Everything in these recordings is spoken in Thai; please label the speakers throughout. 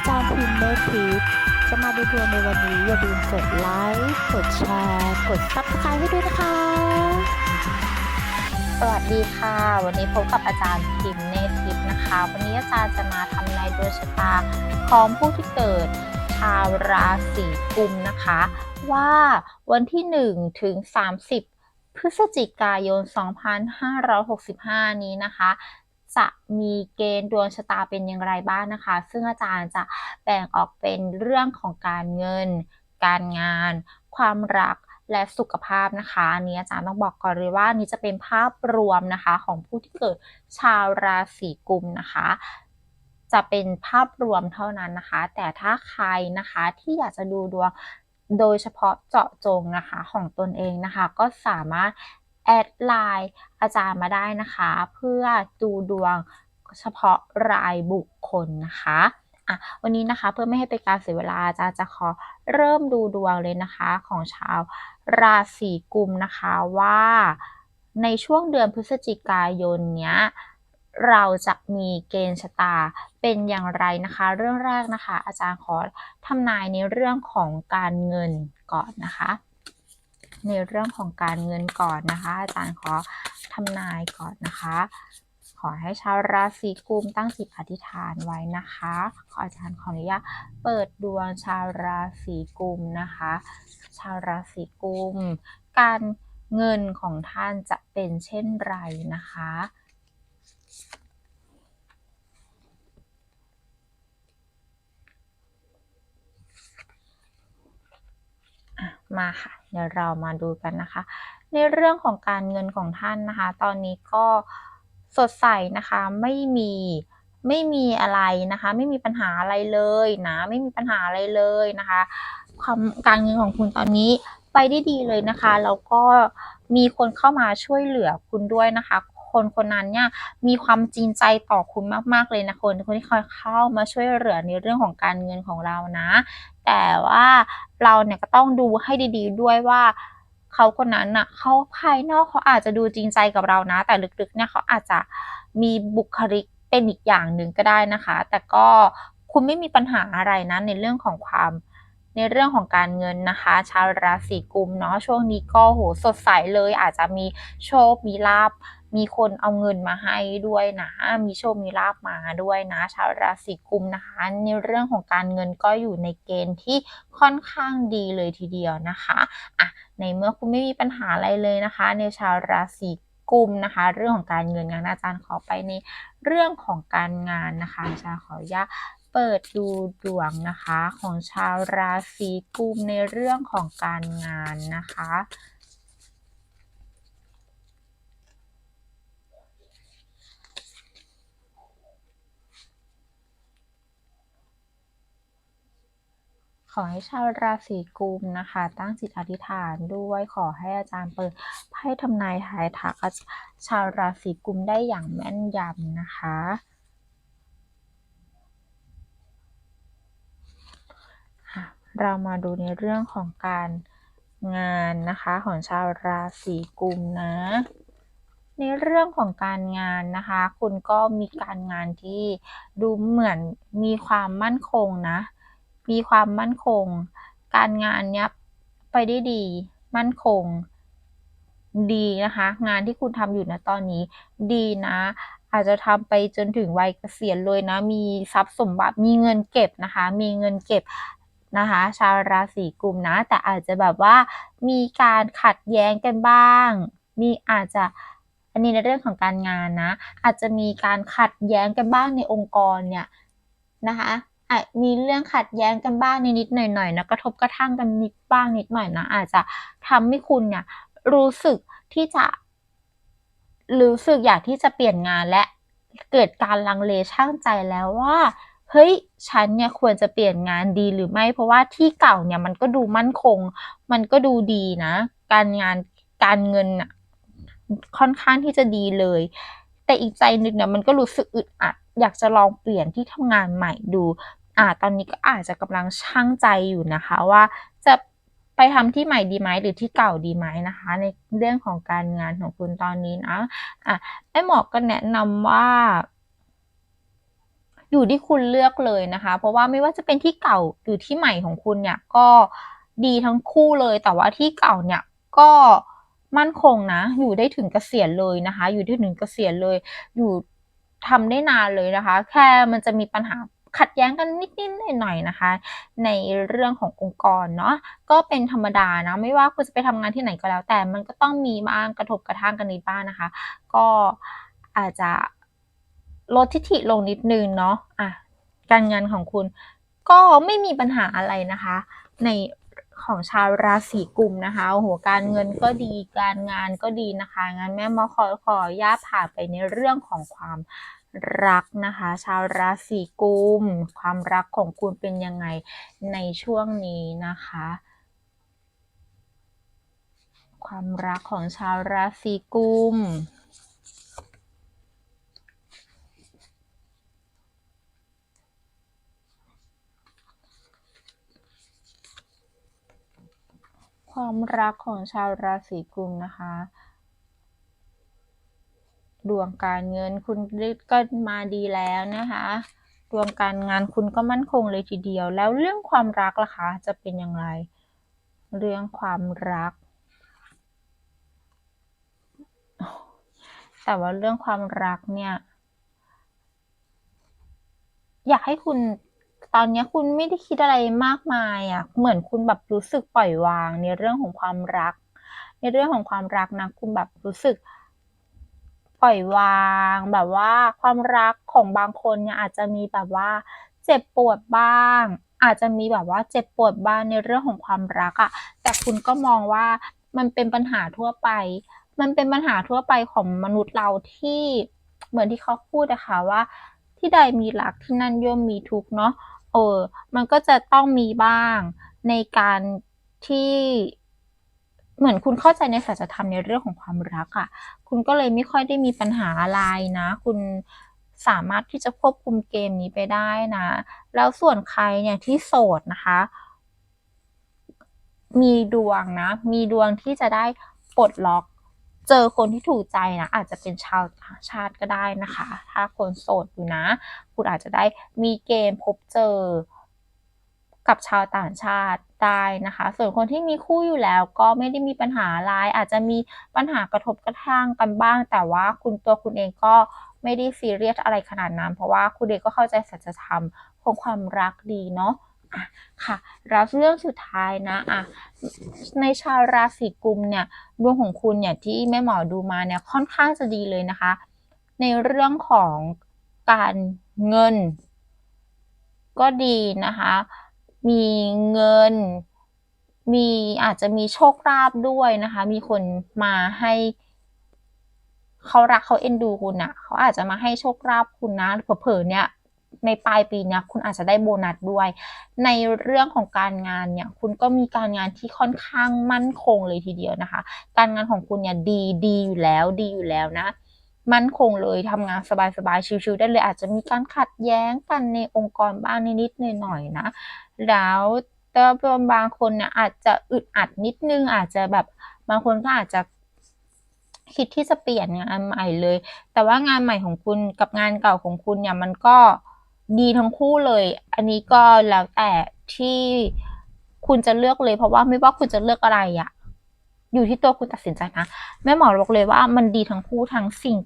Speaker 1: อาจารย์พิมพ์เมฆทิพย์จะมาดูดวงในวันนี้อย่าลืมกดไลค์กดแชร์กดซับสไครต์ให้ด้วยนะคะ
Speaker 2: สวัสดีค่ะ วันนี้พบกับอาจารย์พิมพ์เนตรทิพย์นะคะ วันนี้อาจารย์จะมาทำนายดวงชะตาของผู้ที่เกิดชาวราศีกุมนะคะ ว่าวันที่ 1 ถึง 30พฤศจิกายน 2565 นี้นะคะ จะมีเกณฑ์ดวงชะตาเป็นอย่างไรบ้างนะคะ ซึ่งอาจารย์จะแบ่งออกเป็นเรื่องของการเงิน การงาน ความรักและสุขภาพนะคะอันนี้อาจารย์ต้องบอกก่อนเลยว่านี่จะเป็นภาพรวมนะคะของผู้ที่เกิดชาวราศีกุมนะคะ จะเป็นภาพรวมเท่านั้นนะคะ แต่ถ้าใครนะคะที่อยากจะดูดวงโดยเฉพาะเจาะจงนะคะของตนเองนะคะ ก็สามารถ แอดไลน์อาจารย์มาได้นะคะ เพื่อดูดวงเฉพาะรายบุคคลนะคะอะวันนี้นะคะเพื่อไม่ให้เป็นการเสียเวลาอาจารย์จะขอเริ่มดูดวงเลยนะคะของชาวราศีกุมนะคะว่าในช่วงเดือนพฤศจิกายนเนี้ยเราจะมีเกณฑ์ชะตาเป็นอย่างไรนะคะ เรื่องแรกนะคะ อาจารย์ขอทำนายในเรื่องของการเงินก่อนนะคะ ในเรื่องของการเงินก่อนนะคะ อาจารย์ขอทำนายก่อนนะคะ ขอให้ชาวราศีกุมตั้งจิตอธิษฐานไว้นะคะ ขออาจารย์ขออนุญาตเปิดดวงชาวราศีกุมนะคะ ชาวราศีกุม การเงินของท่านจะเป็นเช่นไรนะคะอะมาค่ะ เดี๋ยวเรามาดูกันนะคะ ในเรื่องของการเงินของท่านนะคะ ตอนนี้ก็สดใสนะคะไม่มีไม่มีอะไรนะคะ ไม่มีปัญหาอะไรเลยนะไม่มีปัญหาอะไรเลยนะคะความการเงินของคุณตอนนี้ไปได้ดีเลยนะคะแล้วก็มีคนเข้ามาช่วยเหลือคุณด้วยนะคะ คนคนนั้นเนี่ยมีความจริงใจต่อคุณมากๆเลยนะคนคนที่คอยเข้ามาช่วยเหลือในเรื่องของการเงินของเรานะ แต่ว่าเราเนี่ยก็ต้องดูให้ดีๆ ด้วยว่าเขาคนนั้นน่ะเขาภายนอกเขาอาจจะดูจริงใจกับเรานะ แต่ลึกๆเนี่ยเขาอาจจะมีบุคลิกเป็นอีกอย่างหนึ่งก็ได้นะคะ แต่ก็คุณไม่มีปัญหาอะไรนะในเรื่องของความในเรื่องของการเงินนะคะ ชาวราศีกุมเนาะช่วงนี้ก็โหสดใสเลยอาจจะมีโชคมีลาบ มีคนเอาเงินมาให้ด้วยนะ มีโชค มีลาบมาด้วยนะ ชาวราศีกุมนะคะ ในเรื่องของการเงินก็อยู่ในเกณฑ์ที่ค่อนข้างดีเลยทีเดียวนะคะอะในเมื่อคุณไม่มีปัญหาอะไรเลยนะคะ ในชาวราศีกุมนะคะ เรื่องของการเงินงานอาจารย์ขอไปในเรื่องของการงานนะคะอาจารย์ขออนุญาตเปิดดูดวงนะคะ ของชาวราศีกุมในเรื่องของการงานนะคะ ขอให้ชาวราศีกุมนะคะ ตั้งจิตอธิษฐานด้วยขอให้อาจารย์เปิดไพ่ทำนายทายทักชาวราศีกุมได้อย่างแม่นยำนะคะค่ะเรามาดูในเรื่องของการงานนะคะของชาวราศีกุมนะ ในเรื่องของการงานนะคะ คุณก็มีการงานที่ดูเหมือนมีความมั่นคงนะ มีความมั่นคง การงานเนี้ยไปได้ดี มั่นคง ดีนะคะ งานที่คุณทำอยู่นะตอนนี้ ดีนะ อาจจะทำไปจนถึงวัยเกษียณเลยนะ มีทรัพย์สมบัติ มีเงินเก็บนะคะ มีเงินเก็บนะคะ ชาวราศีกุมนะ แต่อาจจะแบบว่า มีการขัดแย้งกันบ้าง มีอาจจะอันนี้ในเรื่องของการงานนะ อาจจะมีการขัดแย้งกันบ้างในองค์กรเนี่ยนะคะ อาจมีเรื่องขัดแย้งกันบ้างนิดๆหน่อยๆนะกระทบกระทั่งกันนิดบ้างนิดหน่อยนะอาจจะทำให้คุณเนี่ยรู้สึกที่จะรู้สึกอยากที่จะเปลี่ยนงานและเกิดการลังเลช่างใจแล้วว่าเฮ้ยฉันเนี่ยควรจะเปลี่ยนงานดีหรือไม่ เพราะว่าที่เก่าเนี่ยมันก็ดูมั่นคง มันก็ดูดีนะ การงานการเงินน่ะค่อนข้างที่จะดีเลย แต่อีกใจหนึ่งเนี่ยมันก็รู้สึกอึดอัดอยากจะลองเปลี่ยนที่ทำงานใหม่ดู อ่าตอนนี้ก็อาจจะกำลังช่างใจอยู่นะคะว่าจะไปทำที่ใหม่ดีไหมหรือที่เก่าดีไหมนะคะ ในเรื่องของการงานของคุณตอนนี้นะอะแม่หมอก็แนะนำว่าอยู่ที่คุณเลือกเลยนะคะ เพราะว่าไม่ว่าจะเป็นที่เก่าหรือที่ใหม่ของคุณเนี่ยก็ดีทั้งคู่เลย แต่ว่าที่เก่าเนี่ยก็มั่นคงนะ อยู่ได้ถึงเกษียณเลยนะคะ อยู่ได้ถึงเกษียณเลย อยู่ทำได้นานเลยนะคะ แค่มันจะมีปัญหา ขัดแย้งกันนิดๆหน่อยๆนะคะ ในเรื่องขององค์กรเนาะก็เป็นธรรมดานะไม่ว่าคุณจะไปทำงานที่ไหนก็แล้ว แต่มันก็ต้องมีบ้างกระทบกระทั่งกันในบ้างนะคะ ก็อาจจะลดทิฐิลงนิดนึงเนาะอะการงานของคุณก็ไม่มีปัญหาอะไรนะคะ ในของชาวราศีกุมนะคะโอ้โหการเงินก็ดีการงานก็ดีนะคะงั้นแม่มอขอขออนุญาตผ่านไปในเรื่องของความ รักนะคะ ชาวราศีกุม ความรักของคุณเป็นยังไงในช่วงนี้นะคะ ความรักของชาวราศีกุมความรักของชาวราศีกุมนะคะ ดวงการเงินคุณก็มาดีแล้วนะคะดวงการงานคุณก็มั่นคงเลยทีเดียว แล้วเรื่องความรักล่ะคะจะเป็นอย่างไร เรื่องความรัก แต่ว่าเรื่องความรักเนี่ย อยากให้คุณตอนนี้คุณไม่ได้คิดอะไรมากมายอะ เหมือนคุณแบบรู้สึกปล่อยวางในเรื่องของความรัก ในเรื่องของความรักนะคุณแบบรู้สึก ปล่อยวาง แบบว่าความรักของบางคนเนี่ยอาจจะมีแบบว่าเจ็บปวดบ้าง อาจจะมีแบบว่าเจ็บปวดบ้างในเรื่องของความรักอะ่ะแต่คุณก็มองว่ามันเป็นปัญหาทั่วไป มันเป็นปัญหาทั่วไปของมนุษย์เราที่เหมือนที่เขาพูดอะคะว่า ที่ใดมีรักที่นั่นย่อมมีทุกเนาะเออ มันก็จะต้องมีบ้างในการที่ เหมือนคุณเข้าใจในสัจธรรมในเรื่องของความรักอะ่ะ คุณก็เลยไม่ค่อยได้มีปัญหาอะไรนะ คุณสามารถที่จะควบคุมเกมนี้ไปได้นะ แล้วส่วนใครเนี่ยที่โสดนะคะ มีดวงนะ มีดวงที่จะได้ปลดล็อก เจอคนที่ถูกใจนะ อาจจะเป็นชาวต่างชาติก็ได้นะคะ ถ้าคนโสดอยู่นะ คุณอาจจะได้มีเกมพบเจอ กับชาวต่างชาติได้นะคะ ส่วนคนที่มีคู่อยู่แล้วก็ไม่ได้มีปัญหาอะไรอาจจะมีปัญหากระทบกระทั่งกันบ้าง แต่ว่าคุณตัวคุณเองก็ไม่ได้ซีเรียสอะไรขนาดนั้น เพราะว่าคุณเองก็เข้าใจสัจธรรมของความรักดีเนาะะค่ะแล้วเรื่องสุดท้ายนะอะในชาวราศีกุมเนี่ยดวงของคุณเนี่ยที่แม่หมอดูมาเนี่ยค่อนข้างจะดีเลยนะคะ ในเรื่องของการเงินก็ดีนะคะ มีเงิน มีอาจจะมีโชคลาภด้วยนะคะ มีคนมาให้เขารักเขาเอ็นดูคุณนะเขาอาจจะมาให้โชคลาภคุณนะเผลอๆเนี่ยในปลายปีเนี้ยคุณอาจจะได้โบนัสด้วย ในเรื่องของการงานเนี่ย คุณก็มีการงานที่ค่อนข้างมั่นคงเลยทีเดียวนะคะ การงานของคุณเนี่ยดีดีอยู่แล้วดีอยู่แล้วนะ มั่นคงเลยทำงานสบายๆชิวๆได้เลยอาจจะมีการขัดแย้งกันในองค์กรบ้างนิดๆหน่อยๆนะ แล้วแต่บางคนเนี่ยอาจจะอึดอัดนิดนึงอาจจะแบบบางคนก็อาจจะคิดที่จะเปลี่ยนงานใหม่เลย แต่ว่างานใหม่ของคุณกับงานเก่าของคุณเนี่ยมันก็ดีทั้งคู่เลย อันนี้ก็แล้วแต่ที่คุณจะเลือกเลย เพราะว่าไม่ว่าคุณจะเลือกอะไรอะอยู่ที่ตัวคุณตัดสินใจนะแม่หมอบอกเลยว่ามันดีทั้งคู่ทั้งสิ่ง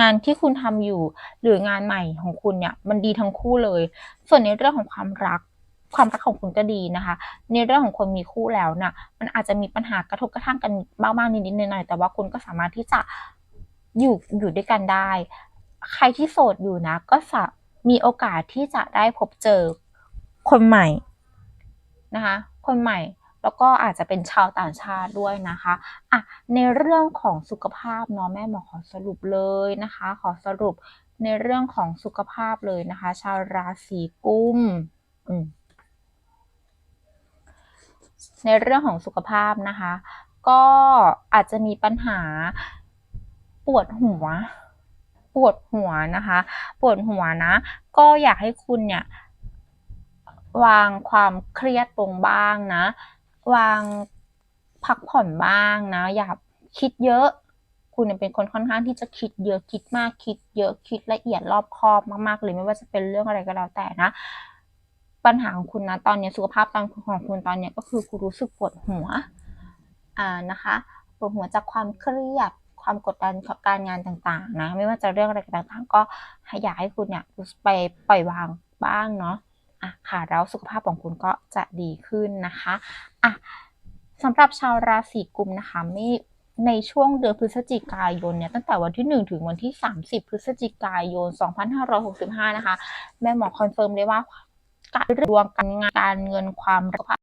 Speaker 2: งานที่คุณทำอยู่ หรืองานใหม่ของคุณเนี่ย มันดีทั้งคู่เลย ส่วนในเรื่องของความรัก ความรักของคุณก็ดีนะคะ ในเรื่องของคนมีคู่แล้วน่ะ มันอาจจะมีปัญหากระทบกระทั่งกันบ้างๆนิดๆหน่อยๆแต่ว่าคุณก็สามารถที่จะอยู่อยู่ด้วยกันได้ ใครที่โสดอยู่นะ ก็จะมีโอกาสที่จะได้พบเจอคนใหม่นะคะ คนใหม่ แล้วก็อาจจะเป็นชาวต่างชาติด้วยนะคะอะในเรื่องของสุขภาพเนาะแม่หมอขอสรุปเลยนะคะ ขอสรุปในเรื่องของสุขภาพเลยนะคะ ชาวราศีกุมอืมในเรื่องของสุขภาพนะคะ ก็อาจจะมีปัญหาปวดหัว ปวดหัวนะคะ ปวดหัวนะ ก็อยากให้คุณเนี่ยวางความเครียดลงบ้างนะ วางพักผ่อนบ้างนะ อย่าคิดเยอะ คุณเป็นคนค่อนข้างที่จะคิดเยอะคิดมากคิดเยอะคิดละเอียดรอบคอบมากๆเลยไม่ว่าจะเป็นเรื่องอะไรก็แล้วแต่นะ ปัญหาของคุณนะตอนนี้สุขภาพตอนของคุณตอนนี้ก็คือคุณรู้สึกปวดหัวอ่านะคะปวดหัวจากความเครียดความกดดันการงานต่างๆ นะ ไม่ว่าจะเรื่องอะไรต่างๆ ก็อยากให้คุณเนี่ยไปปล่อยวางบ้างเนาะ อะค่ะแล้วสุขภาพของคุณก็จะดีขึ้นนะคะอะสำหรับชาวราศีกุมนะคะม่ในช่วงเดือนพฤศจิกายนเนี่ยตั้งแต่วันที่ 1 ถึงวันที่ 30 พฤศจิกายน 2565 นะคะ แม่หมอคอนเฟิร์มเลยว่าการดวงการงานการเงินความรัก